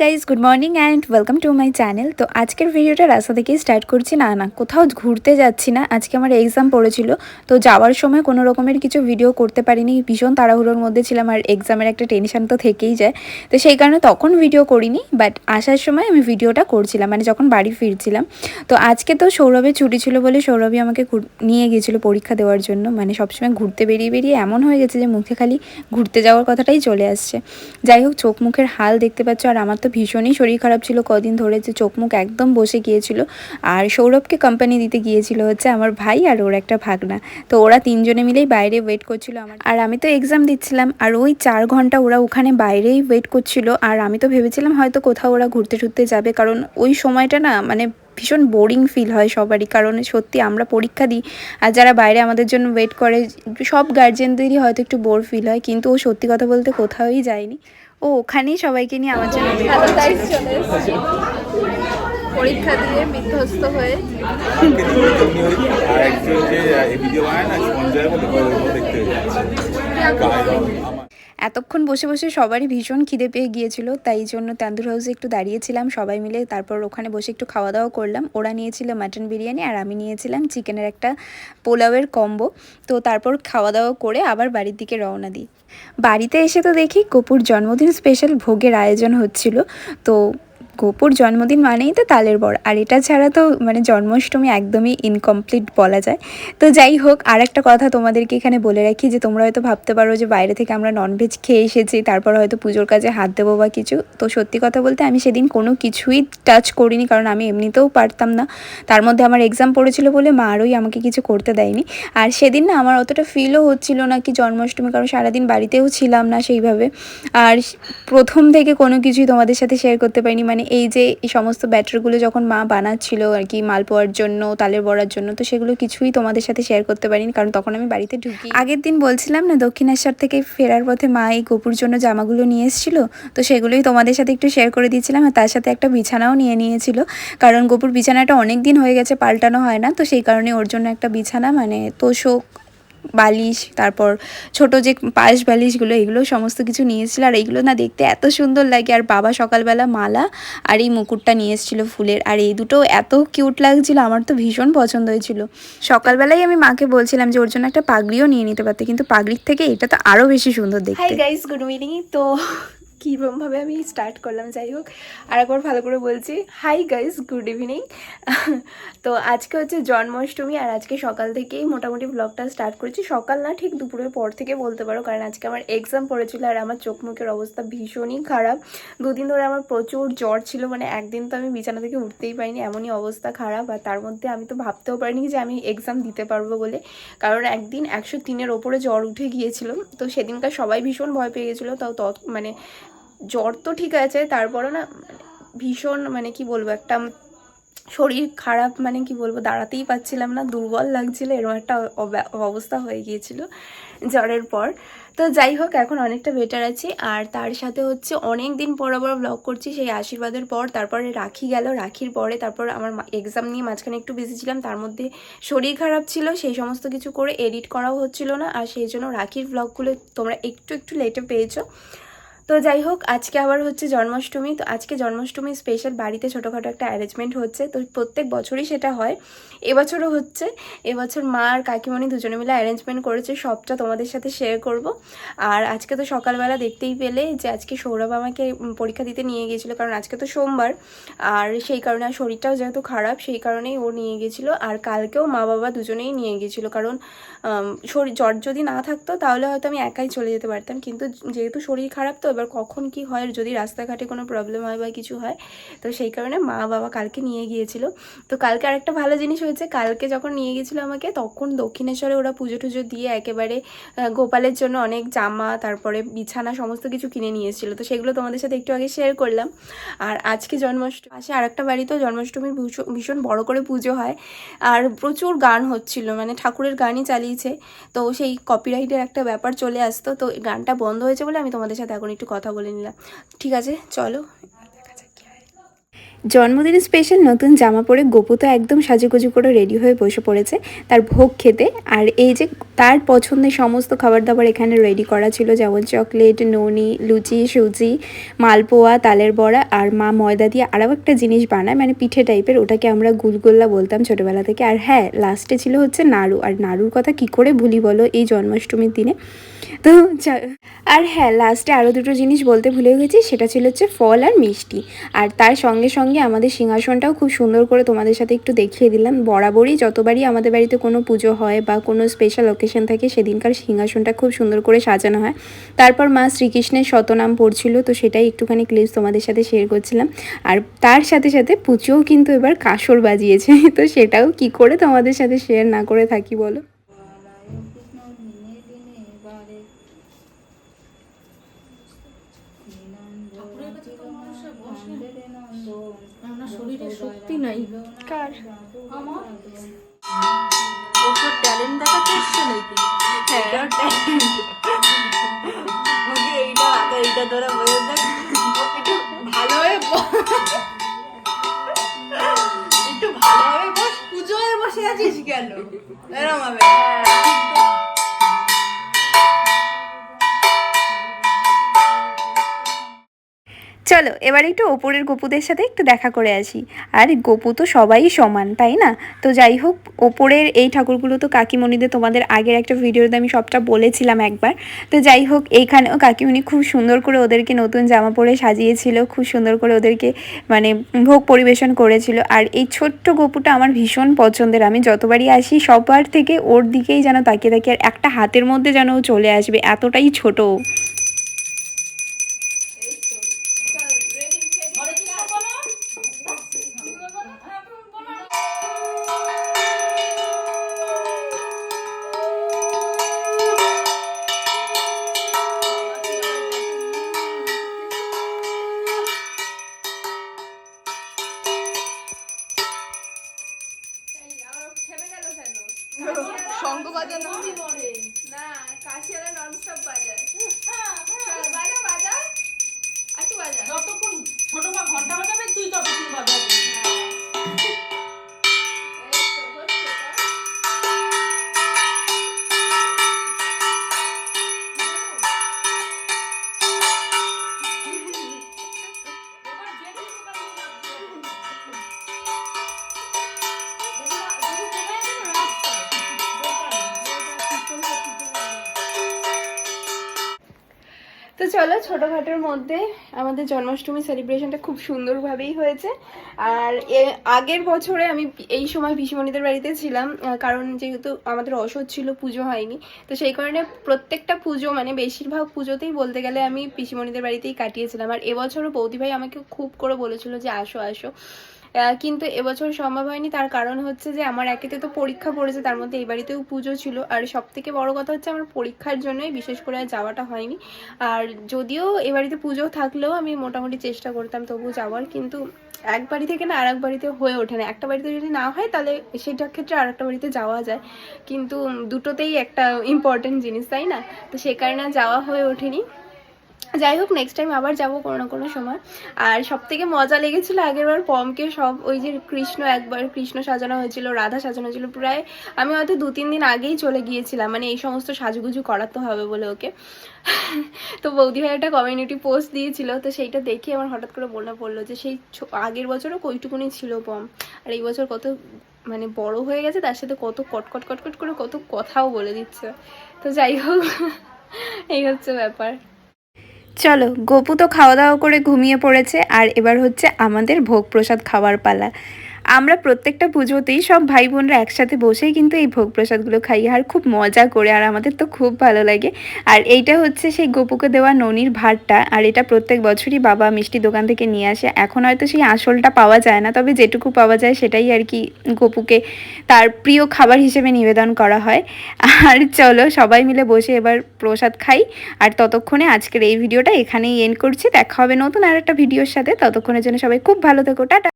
Guys good morning and welcome to my channel তো আজকের ভিডিওটা রাস্তা থেকেই স্টার্ট করছি। না না, কোথাও ঘুরতে যাচ্ছি না। আজকে আমার এক্সাম পড়েছিল। তো যাওয়ার সময় কোনো রকমের কিছু ভিডিও করতে পারিনি। ভীষণ তাড়াহুড়োর মধ্যে ছিলাম আর এক্সামের একটা টেনশান তো থেকেই যায়। তো সেই কারণে তখন ভিডিও করিনি বাট আসার সময় আমি ভিডিওটা করছিলাম মানে যখন বাড়ি ফিরছিলাম। তো আজকে তো সৌরভের ছুটি ছিল বলে সৌরভই আমাকে নিয়ে গেছিল পরীক্ষা দেওয়ার জন্য। মানে সবসময় ঘুরতে বেরিয়ে বেরিয়ে এমন হয়ে গেছে যে মুখে খালি ঘুরতে যাওয়ার কথাটাই চলে আসছে। যাই হোক, চোখ মুখের হাল দেখতে পাচ্ছ আর আমার তো ভীষণই শরীর খারাপ ছিল, কদিন ধরে যে চোখ মুখ একদম বসে গিয়েছিল। আর সৌরভকে কোম্পানি দিতে গিয়েছিল হচ্ছে আমার ভাই আর ওর একটা ভাগনা। তো ওরা তিনজনে মিলেই বাইরে ওয়েট করছিল আমার। আর আমি তো এক্সাম দিচ্ছিলাম, আর ওই চার ঘণ্টা ওরা ওখানে বাইরেই ওয়েট করছিল। আর আমি তো ভেবেছিলাম হয়তো কোথাও ওরা ঘুরতে টুরতে যাবে, কারণ ওই সময়টা না মানে ভীষণ বোরিং ফিল হয় সবারই। কারণ সত্যি আমরা পরীক্ষা দিই, আর যারা বাইরে আমাদের জন্য ওয়েট করে, সব গার্জেনদেরই হয়তো একটু বোর ফিল হয়, কিন্তু ও সত্যি কথা বলতে কোথাওই যায়নি। ও ওখানেই সবাইকে নিয়ে আমার জন্য চলে পরীক্ষা দিয়ে বিধ্বস্ত হয়ে। আর একজন যে ভিডিও বানায় না দেখতে এতক্ষণ বসে বসে সবারই ভীষণ খিদে পেয়ে গিয়েছিল, তাই জন্য তান্দুর হাউসে একটু দাঁড়িয়েছিলাম, সবাই মিলে তারপর ওখানে বসে একটু খাওয়া দাওয়া করলাম। ওরা নিয়েছিল মাটন বিরিয়ানি আর আমি নিয়েছিলাম চিকেনের একটা পোলাওয়ের কম্বো তো তারপর খাওয়া দাওয়া করে আবার বাড়ির দিকে রওনা দিই। বাড়িতে এসে তো দেখি, কপুর জন্মদিন স্পেশাল ভোগের আয়োজন হচ্ছিল। তো গোপুর জন্মদিন মানেই তো তালের বর। আর এটা ছাড়া তো মানে জন্মাষ্টমী একদমই ইনকমপ্লিট বলা যায়। তো যাই হোক আর একটা কথা তোমাদেরকে এখানে বলে রাখি যে, তোমরা হয়তো ভাবতে পারো যে, বাইরে থেকে আমরা ননভেজ খেয়ে এসেছি, তারপর হয়তো পুজোর কাজে হাত দেবো বা কিছু। তো সত্যি কথা বলতে আমি সেদিন কোনো কিছুই টাচ করিনি, কারণ আমি এমনিতেও পারতাম না। তার মধ্যে আমার এক্সাম পড়েছিল বলে মা আরই আমাকে কিছু করতে দেয়নি। আর সেদিন না আমার অতটা ফিলও হচ্ছিল না কি জন্মাষ্টমী, কারণ সারাদিন বাড়িতেও ছিলাম না সেইভাবে। আর প্রথম থেকে কোনো কিছুই তোমাদের সাথে শেয়ার করতে পারিনি। মানে এই যে এই সমস্ত ব্যাটারগুলো যখন মা বানাচ্ছিল আর কি মাল মালপোয়ার জন্য, তালের বড়ার জন্য, তো সেগুলো কিছুই তোমাদের সাথে শেয়ার করতে পারিনি। কারণ তখন আমি বাড়িতে ঢুকি। আগের দিন বলছিলাম না, দক্ষিণেশ্বর থেকে ফেরার পথে মা এই গোপুর জন্য জামাগুলো নিয়ে এসেছিল, তো সেগুলোই তোমাদের সাথে একটু শেয়ার করে দিয়েছিলাম আর তার সাথে একটা বিছানাও নিয়ে নিয়েছিল। কারণ গোপুর বিছানাটা অনেক দিন হয়ে গেছে, পাল্টানো হয় না, তো সেই কারণে ওর জন্য একটা বিছানা মানে তোষক বালিশ, তারপর ছোট যে পায়েস বালিশগুলো, এগুলো সমস্ত কিছু নিয়েছিল। আর এইগুলো না দেখতে এত সুন্দর লাগে। আর বাবা সকালবেলা মালা আর এই মুকুটটা নিয়ে এসেছিল ফুলের। আর এই দুটো এত কিউট লাগছিল, আমার তো ভীষণ পছন্দ হয়েছিল। সকালবেলাই আমি মাকে বলছিলাম যে, ওর জন্য একটা পাগড়িও নিয়ে নিতে পারতে। কিন্তু পাগড়ির থেকে এটা তো আরও বেশি সুন্দর হাই দেখতে গাইস গুড মর্নিং তো কীরকমভাবে আমি স্টার্ট করলাম, যাই হোক। আর একবার ভালো করে বলছি। হাই গাইস গুড ইভিনিং তো আজকে হচ্ছে জন্মাষ্টমী, আর আজকে সকাল থেকেই মোটামুটি ব্লগটা স্টার্ট করেছি। সকাল না, ঠিক দুপুরের পর থেকে বলতে পারো, কারণ আজকে আমার এক্সাম পড়েছিল আর আমার চোখ মুখের অবস্থা ভীষণই খারাপ। দুদিন ধরে আমার প্রচুর জ্বর ছিল মানে একদিন তো আমি বিছানা থেকে উঠতেই পারিনি, এমনই অবস্থা খারাপ। আর তার মধ্যে আমি তো ভাবতেও পারিনি যে আমি এক্সাম দিতে পারব বলে, কারণ একদিন একশো তিনের ওপরে জ্বর উঠে গিয়েছিল। তো সেদিনকার সবাই ভীষণ ভয় পেয়ে গেছিল, তাও তত মানে জ্বর তো ঠিক আছে, তারপরও না ভীষণ মানে কি বলব, একটা শরীর খারাপ মানে কি বলব, দাঁড়াতেই পাচ্ছিলাম না, দুর্বল লাগছিল এরকম একটা অব- অবস্থা হয়ে গিয়েছিল জ্বরের পর। তো যাই হোক, এখন অনেকটা বেটার আছি, আর তার সাথে হচ্ছে অনেক দিন পর আবার ব্লগ করছি, সেই আশীর্বাদের পর, তারপরে রাখি গেল, রাখির পরে তারপর আমার এক্সাম নিয়ে মাঝখানে একটু বিজি ছিলাম, তার মধ্যে শরীর খারাপ ছিল, সেই সমস্ত কিছু করে এডিট করাও হচ্ছিল না, আর সেই জন্য রাখির ব্লগগুলো তোমরা একটু একটু লেটে পেয়েছ। তো যাই হোক, আজকে আবার হচ্ছে জন্মাষ্টমী। তো আজকে জন্মাষ্টমী স্পেশাল বাড়িতে ছোটোখাটো একটা অ্যারেঞ্জমেন্ট হচ্ছে। তো প্রত্যেক বছরই সেটা হয়। এবছরও হচ্ছে। এবছর মা আর কাকিমণি দুজনে মিলে অ্যারেঞ্জমেন্ট করেছে। সবটা তোমাদের সাথে শেয়ার করব। আর আজকে তো সকালবেলা দেখতেই পেলে যে আজকে সৌরভ আমাকে পরীক্ষা দিতে নিয়ে গিয়েছিল। কারণ আজকে তো সোমবার। আর সেই কারণে, আর শরীরটাও যেহেতু খারাপ, সেই কারণেই ও নিয়ে গেছিল আর কালকেও মা বাবা দুজনেই নিয়ে গেছিল কারণ শরীর জ্বর যদি না থাকতো, তাহলে হয়তো আমি একাই চলে যেতে পারতাম। কিন্তু যেহেতু শরীর খারাপ, তো এবার কখন কি হয় যদি রাস্তাঘাটে কোনো প্রবলেম হয় বা কিছু হয়, তো সেই কারণে মা বাবা কালকে নিয়ে গিয়েছিল। তো কালকে আরেকটা ভালো জিনিস হয়েছে, কালকে যখন নিয়ে গেছিল আমাকে, তখন দক্ষিণেশ্বরে ওরা পুজো টুজো দিয়ে একেবারে গোপালের জন্য অনেক জামা, তারপরে বিছানা, সমস্ত কিছু কিনে নিয়ে এসেছিল। তো সেগুলো তোমাদের সাথে একটু আগে শেয়ার করলাম। আর আজকে জন্মাষ্টমী, পাশে আরেকটা বাড়িতেও জন্মাষ্টমীর ভীষণ- ভীষণ বড় করে পুজো হয়। আর প্রচুর গান হচ্ছিল মানে ঠাকুরের গানই চালিয়েছে। তো সেই কপিরাইটের একটা ব্যাপার চলে আসতো, তো গানটা বন্ধ হয়েছে বলে আমি তোমাদের সাথে এখন একটু কথা বলে নিলাম। ঠিক আছে চলো। দেখা যাক কি হয়। জন্মদিন স্পেশাল নতুন জামা পরে গোপু তো একদম সাজুগুজু করে রেডি হয়ে বসে পড়েছে। তার ভোগ খেতে। আর এই যে তার পছন্দের সমস্ত খাবার দাবার এখানে রেডি করা ছিল, যেমন চকলেট ননি লুচি, সুজি, মালপোয়া, তালের বড়া আর মা ময়দা দিয়ে আরও একটা জিনিস বানায় মানে পিঠে টাইপের ওটাকে আমরা গুলগোল্লা বলতাম ছোটোবেলা থেকে। আর হ্যাঁ লাস্টে ছিল হচ্ছে নাড়ু। আর নাড়ুর কথা কি করে ভুলি বলো এই জন্মাষ্টমীর দিনে? তো আর হ্যাঁ লাস্টে আরও দুটো জিনিস বলতে ভুলে গেছি, সেটা ছিল হচ্ছে ফল আর মিষ্টি। আর তার সঙ্গে সঙ্গে আমাদের সিংহাসনটাও খুব সুন্দর করে তোমাদের সাথে একটু দেখিয়ে দিলাম। বরাবরই যতবারই আমাদের বাড়িতে কোনো পুজো হয় বা কোনো স্পেশাল অকেশন থাকে, সেদিনকার সিংহাসনটা খুব সুন্দর করে সাজানো হয়। তারপর মা শ্রীকৃষ্ণের শতনাম পড়ছিল, তো সেটাই একটুখানি ক্লিপস তোমাদের সাথে শেয়ার করছিলাম। আর তার সাথে সাথে পুজোও কিন্তু এবার কাসর বাজিয়েছে, তো সেটাও কি করে তোমাদের সাথে শেয়ার না করে থাকি বলো? শক্তি নাই। কার? ওকে ট্যালেন্ট দেখাতে এসছে নাকি? হ্যাঁ। ওকে এইটা এইটা ধরে দেখ। একটু ভালোভাবে একটু ভালোভাবে বস। পুজো হয়ে বসে আছিস কেন? এরম হবে। চলো, এবার একটু ওপরের গপুদের সাথে একটু দেখা করে আসি। আর গপু তো সবাই সমান, তাই না? তো যাই হোক, ওপরের এই ঠাকুরগুলো তো কাকিমণিদের তোমাদের আগের একটা ভিডিওতে আমি সবটা বলেছিলাম একবার। তো যাই হোক, এইখানেও কাকিমণি খুব সুন্দর করে ওদেরকে নতুন জামা পরে সাজিয়েছিল, খুব সুন্দর করে ওদেরকে মানে ভোগ পরিবেশন করেছিল। আর এই ছোট্ট গপুটা আমার ভীষণ পছন্দের। আমি যতবারই আসি, সবার থেকে ওর দিকেই যেন তাকিয়ে তাকিয়ে আর একটা হাতের মধ্যে যেন ও চলে আসবে, এতটাই ছোট ও। শঙ্খ বাজানো না কাশিয়ারা ননস্টপ বাজায় চল, বাজা বাজা একটু বাজা যতক্ষণ ছোট মা ঘণ্টা বাজাবে তুই ততক্ষণ বাজাবি। চলো, ছোটোখাটোর মধ্যে আমাদের জন্মাষ্টমী সেলিব্রেশনটা খুব সুন্দরভাবেই হয়েছে। আর আগের বছরে আমি এই সময় পিসিমণিদের বাড়িতে ছিলাম কারণ যেহেতু আমাদের অসৎ ছিল, পুজো হয়নি। তো সেই কারণে প্রত্যেকটা পুজো মানে বেশিরভাগ পুজোতেই বলতে গেলে আমি পিসিমণিদের বাড়িতেই কাটিয়েছিলাম। আর এবছরও বৌদি ভাই আমাকে খুব করে বলেছিল যে, আসো আসো। কিন্তু এবছর সম্ভব হয়নি। তার কারণ হচ্ছে যে, আমার একেতে তো পরীক্ষা পড়েছে, তার মধ্যে এই বাড়িতেও পুজো ছিল। আর সব থেকে বড় কথা হচ্ছে, আমার পরীক্ষার জন্যই বিশেষ করে আর যাওয়াটা হয়নি। আর যদিও এ বাড়িতে পুজো থাকলেও আমি মোটামুটি চেষ্টা করতাম তবু যাওয়ার, কিন্তু এক বাড়ি থেকে না আর এক বাড়িতে হয়ে ওঠে না। একটা বাড়িতে যদি না হয়, তাহলে সেটার ক্ষেত্রে আর একটা বাড়িতে যাওয়া যায়। কিন্তু দুটোতেই একটা ইম্পর্টেন্ট জিনিস, তাই না? তো সে কারণে যাওয়া হয়ে ওঠেনি। যাই হোক নেক্সট টাইম আবার যাব কোনো না কোনো সময়। আর সব থেকে মজা লেগেছিল আগেরবার পমকে সব ওই যে কৃষ্ণ একবার কৃষ্ণ সাজানো হয়েছিল, রাধা সাজানো হয়েছিল, প্রায় আমি হয়তো দু তিন দিন আগেই চলে গিয়েছিলাম মানে এই সমস্ত সাজুগুজু করাতে হবে বলে ওকে। তো বৌদি ভাই একটা কমিউনিটি পোস্ট দিয়েছিল, তো সেইটা দেখে আমার হঠাৎ করে মনে পড়ল যে সেই আগের বছরও কইটুকুনি ছিল পম। আর এই বছর কত মানে বড় হয়ে গেছে, তার সাথে কত কটকট কটকট করে কত কথাও বলে দিচ্ছে। তো যাই হোক, এই হচ্ছে ব্যাপার। চলো, গপু তো খাওয়া দাওয়া করে ঘুমিয়ে পড়েছে, আর এবার হচ্ছে আমাদের ভোগ প্রসাদ খাওয়ার পালা। আমরা প্রত্যেকটা পুজোতেই সব ভাই বোনরা একসাথে বসেই কিন্তু এই ভোগ প্রসাদগুলো খাই। আর খুব মজা করে, আর আমাদের তো খুব ভালো লাগে। আর এইটা হচ্ছে সেই গপুকে দেওয়া ননির ভাতটা, আর এটা প্রত্যেক বছরই বাবা মিষ্টি দোকান থেকে নিয়ে আসে। এখন হয়তো সেই আসলটা পাওয়া যায় না, তবে যেটুকু পাওয়া যায় সেটাই আর কি গপুকে তার প্রিয় খাবার হিসেবে নিবেদন করা হয়। আর চলো সবাই মিলে বসে এবার প্রসাদ খাই। আর ততক্ষণে আজকের এই ভিডিওটা এখানেই এন্ড করছি। দেখা হবে নতুন আর একটা ভিডিওর সাথে। ততক্ষণের জন্য সবাই খুব ভালো থেকো। টাটা।